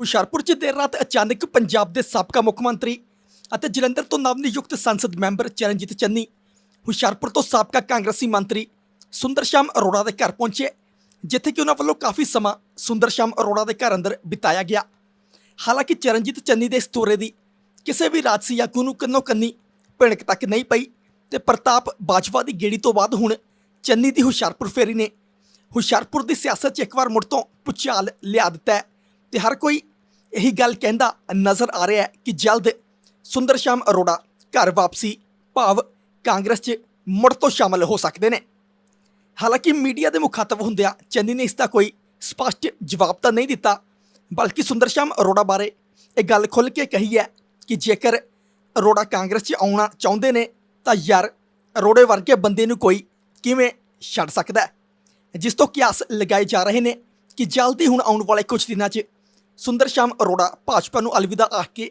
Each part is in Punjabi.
ਹੁਸ਼ਿਆਰਪੁਰ 'ਚ ਦੇਰ ਰਾਤ ਅਚਾਨਕ ਪੰਜਾਬ ਦੇ ਸਾਬਕਾ ਮੁੱਖ ਮੰਤਰੀ ਅਤੇ ਜਲੰਧਰ ਤੋਂ ਨਵਨਿਯੁਕਤ ਸੰਸਦ ਮੈਂਬਰ ਚਰਨਜੀਤ ਚੰਨੀ, ਹੁਸ਼ਿਆਰਪੁਰ ਤੋਂ ਸਾਬਕਾ ਕਾਂਗਰਸੀ ਮੰਤਰੀ ਸੁੰਦਰ ਸ਼ਾਮ ਅਰੋੜਾ ਦੇ ਘਰ ਪਹੁੰਚੇ, ਜਿੱਥੇ ਕਿ ਉਹਨਾਂ ਵੱਲੋਂ ਕਾਫੀ ਸਮਾਂ ਸੁੰਦਰ ਸ਼ਾਮ ਅਰੋੜਾ ਦੇ ਘਰ ਅੰਦਰ ਬਿਤਾਇਆ ਗਿਆ। ਹਾਲਾਂਕਿ ਚਰਨਜੀਤ ਚੰਨੀ ਦੇ ਇਸ ਦੌਰੇ ਦੀ ਕਿਸੇ ਵੀ ਰਾਜਸੀ ਆਗੂ ਨੂੰ ਕੰਨੋ ਕੰਨੀ ਭਿਣਕ ਤੱਕ ਨਹੀਂ ਪਈ ਤੇ ਪ੍ਰਤਾਪ ਬਾਜਵਾ ਦੀ ਗੇੜੀ ਤੋਂ ਬਾਅਦ ਹੁਣ ਚੰਨੀ ਦੀ ਹੁਸ਼ਿਆਰਪੁਰ ਫੇਰੀ ਨੇ ਹੁਸ਼ਿਆਰਪੁਰ ਦੀ ਸਿਆਸਤ 'ਚ ਇੱਕ ਵਾਰ ਮੁੜ ਤੋਂ ਪੁਚਾਲ ਲਿਆ ਦਿੱਤਾ ਹੈ ਤੇ ਹਰ ਕੋਈ ਇਹੀ ਗੱਲ ਕਹਿੰਦਾ ਨਜ਼ਰ ਆ ਰਿਹਾ ਹੈ ਕਿ ਜਲਦ ਸੁੰਦਰ ਸ਼ਾਮ ਅਰੋੜਾ ਘਰ ਵਾਪਸੀ ਭਾਵ ਕਾਂਗਰਸ 'ਚ ਮੁੜ ਤੋਂ ਸ਼ਾਮਲ ਹੋ ਸਕਦੇ ਨੇ। ਹਾਲਾਂਕਿ ਮੀਡੀਆ ਦੇ ਮੁਖਾਤਬ ਹੁੰਦਿਆਂ ਚੰਨੀ ਨੇ ਇਸ ਦਾ ਕੋਈ ਸਪਸ਼ਟ ਜਵਾਬ ਤਾਂ ਨਹੀਂ ਦਿੱਤਾ, ਬਲਕਿ ਸੁੰਦਰ ਸ਼ਾਮ ਅਰੋੜਾ ਬਾਰੇ ਇਹ ਗੱਲ ਖੁੱਲ੍ਹ ਕੇ ਕਹੀ ਹੈ ਕਿ ਜੇਕਰ ਅਰੋੜਾ ਕਾਂਗਰਸ 'ਚ ਆਉਣਾ ਚਾਹੁੰਦੇ ਨੇ, ਤਾਂ ਯਾਰ ਅਰੋੜੇ ਵਰਗੇ ਬੰਦੇ ਨੂੰ ਕੋਈ ਕਿਵੇਂ ਛੱਡ ਸਕਦਾ ਜਿਸ ਤੋਂ ਕਿਆਸ ਲਗਾਏ ਜਾ ਰਹੇ ਨੇ ਕਿ ਜਲਦੀ ਹੁਣ ਆਉਣ ਵਾਲੇ ਕੁਝ ਦਿਨਾਂ 'ਚ ਸੁੰਦਰ ਸ਼ਾਮ ਅਰੋੜਾ ਭਾਜਪਾ ਨੂੰ ਅਲਵਿਦਾ ਆਖ ਕੇ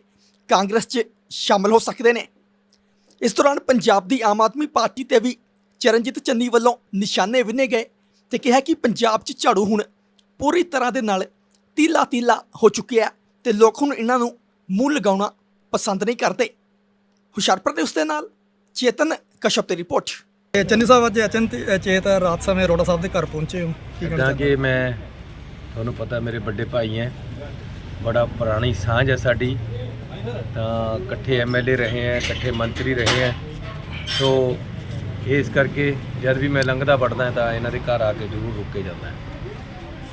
ਕਾਂਗਰਸ 'ਚ ਸ਼ਾਮਲ ਹੋ ਸਕਦੇ ਨੇ। ਇਸ ਦੌਰਾਨ ਪੰਜਾਬ ਦੀ ਆਮ ਆਦਮੀ ਪਾਰਟੀ ਤੇ ਵੀ ਚਰਨਜੀਤ ਚੰਨੀ ਵੱਲੋਂ ਨਿਸ਼ਾਨੇ ਵਿੰਨੇ ਗਏ ਤੇ ਕਿਹਾ ਕਿ ਪੰਜਾਬ 'ਚ ਝਾੜੂ ਹੁਣ ਪੂਰੀ ਤਰ੍ਹਾਂ ਦੇ ਨਾਲ ਤੀਲਾ ਤੀਲਾ ਹੋ ਚੁੱਕਿਆ ਤੇ ਲੋਕ ਹੁਣ ਇਹਨਾਂ ਨੂੰ ਮੂੰਹ ਲਗਾਉਣਾ ਪਸੰਦ ਨਹੀਂ ਕਰਦੇ। ਹੁਸ਼ਿਆਰਪੁਰ ਦੇ ਉਸ ਦੇ ਨਾਲ ਚੇਤਨ ਕਸ਼ਪ ਦੀ ਰਿਪੋਰਟ। ਚੰਨੀ ਸਾਹਿਬ ਅੱਜ ਅਚਨ ਚੇਤ ਰਾਤ ਸਮੇਂ ਅਰੋੜਾ ਸਾਹਿਬ ਦੇ ਘਰ ਪਹੁੰਚੇ ਹੋ। ਕੀ ਕਿ ਮੈਂ ਤੁਹਾਨੂੰ ਪਤਾ ਮੇਰੇ ਵੱਡੇ ਭਾਈ ਹੈ। ਬੜਾ ਪੁਰਾਣੀ ਸਾਂਝ ਹੈ ਸਾਡੀ। ਤਾਂ ਇਕੱਠੇ ਐਮਐਲਏ ਰਹੇ ਹੈ ਇਕੱਠੇ ਮੰਤਰੀ ਰਹੇ ਹੈ ਸੋ ਇਸ ਕਰਕੇ ਜਦ ਵੀ ਮੈਂ ਲੰਘਦਾ ਵੜਦਾ ਤਾਂ ਇਹਨਾਂ ਦੇ ਘਰ ਆ ਕੇ ਜ਼ਰੂਰ ਰੁਕ ਕੇ ਜਾਂਦਾ।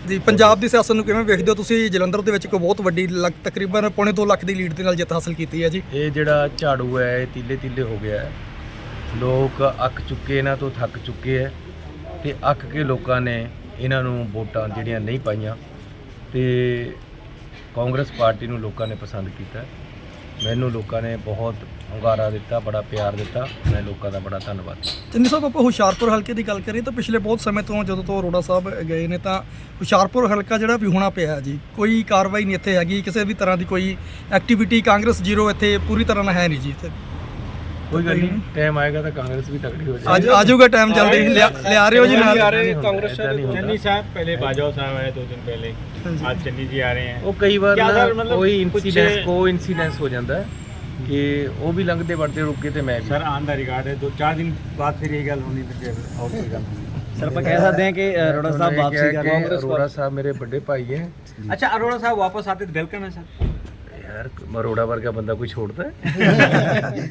ਜੀ ਪੰਜਾਬ ਦੀ ਸਿਆਸਤ ਨੂੰ ਕਿਵੇਂ ਵੇਖਦੇ ਹੋ ਤੁਸੀਂ? ਜਲੰਧਰ ਦੇ ਵਿੱਚ ਇੱਕ ਬਹੁਤ ਵੱਡੀ ਲੱਖ ਤਕਰੀਬਨ ਪੌਣੇ 2 ਲੱਖ ਦੀ ਲੀਡ ਦੇ ਨਾਲ ਜਿੱਤ ਹਾਸਲ ਕੀਤੀ ਹੈ ਜੀ। ਇਹ ਜਿਹੜਾ ਝਾੜੂ ਹੈ ਇਹ ਤੀਲੇ ਤੀਲੇ ਹੋ ਗਿਆ ਹੈ। ਲੋਕ ਅੱਕ ਚੁੱਕੇ ਇਹਨਾਂ ਤੋਂ ਥੱਕ ਚੁੱਕੇ ਹੈ ਤੇ ਅੱਕ ਕੇ ਲੋਕਾਂ ਨੇ ਇਹਨਾਂ ਨੂੰ ਵੋਟਾਂ ਜਿਹੜੀਆਂ ਨਹੀਂ ਪਾਈਆਂ। ਤੇ ਕਾਂਗਰਸ ਪਾਰਟੀ ਨੂੰ ਲੋਕਾਂ ਨੇ ਪਸੰਦ ਕੀਤਾ। ਮੈਨੂੰ ਲੋਕਾਂ ਨੇ ਬਹੁਤ ਹੁੰਗਾਰਾ ਦਿੱਤਾ, ਬੜਾ ਪਿਆਰ ਦਿੱਤਾ। ਮੈਂ ਲੋਕਾਂ ਦਾ ਬੜਾ ਧੰਨਵਾਦ। ਚੰਨੀ ਸਾਹਿਬ ਆਪਾਂ ਹੁਸ਼ਿਆਰਪੁਰ ਹਲਕੇ ਦੀ ਗੱਲ ਕਰੀਏ ਤਾਂ ਪਿਛਲੇ ਬਹੁਤ ਸਮੇਂ ਤੋਂ ਜਦੋਂ ਤੋਂ ਅਰੋੜਾ ਸਾਹਿਬ ਗਏ ਨੇ ਤਾਂ ਹੁਸ਼ਿਆਰਪੁਰ ਹਲਕਾ ਜਿਹੜਾ ਵੀ ਹੋਣਾ ਪਿਆ ਜੀ। ਕੋਈ ਕਾਰਵਾਈ ਨਹੀਂ ਇੱਥੇ ਹੈਗੀ, ਕਿਸੇ ਵੀ ਤਰ੍ਹਾਂ ਦੀ ਕੋਈ ਐਕਟੀਵਿਟੀ ਕਾਂਗਰਸ ਜ਼ੀਰੋ ਇੱਥੇ ਪੂਰੀ ਤਰ੍ਹਾਂ ਨਾਲ ਹੈ ਨਹੀਂ ਜੀ ਇੱਥੇ। ਕੋਈ ਗੱਲ ਨਹੀਂ ਟਾਈਮ ਆਏਗਾ ਤਾਂ ਕਾਂਗਰਸ ਵੀ ਤਕੜੀ ਹੋ ਅੱਜ ਜਾਏਗੀ ਆਜੂਗਾ ਟਾਈਮ ਜਲਦੀ ਲਿਆ ਲਿਆ ਰਹੇ ਹੋ ਜੀ ਨਾਲ ਕਾਂਗਰਸ चन्नी साहब पहले बाजवा साहब आए दो दिन पहले आज चन्नी जी आ रहे हैं ਉਹ ਕਈ ਵਾਰ ਕਿਆ ਨਾ ਸਰ, ਮਤਲਬ ਕੋਈ ਕੁਛ- ਇਨਸੀਡੈਂਸ ਕੋ ਇਨਸੀਡੈਂਸ ਹੋ ਜਾਂਦਾ ਹੈ ਕਿ ਉਹ ਵੀ ਲੰਘਦੇ ਵੜਦੇ ਰੁਕੇ ਤੇ ਮੈਂ ਵੀ सर ऑन द रिकॉर्ड है दो चार दिन बाद फिर यही गल होनी तो फिर और कोई गल नहीं ਸਰ ਆਪਾਂ ਕਹਿ ਸਕਦੇ ਹਾਂ ਕਿ ਅਰੋੜਾ ਸਾਹਿਬ ਉਹਨਾਂ ਨੇ ਵਾਪਸੀ ਕਿਹਾ ਕਰ ਕਿ ਕਾਂਗਰਸ ਅਰੋੜਾ ਸਾਹਿਬ ਮੇਰੇ ਵੱਡੇ ਭਾਈ ਹੈ अच्छा अरोड़ा साहब वापस आते तो वेलकम है सर ਯਾਰ ਮਰੋੜਾ ਵਰਗਾ ਬੰਦਾ ਕੋਈ ਛੋੜਦਾ ਹੈ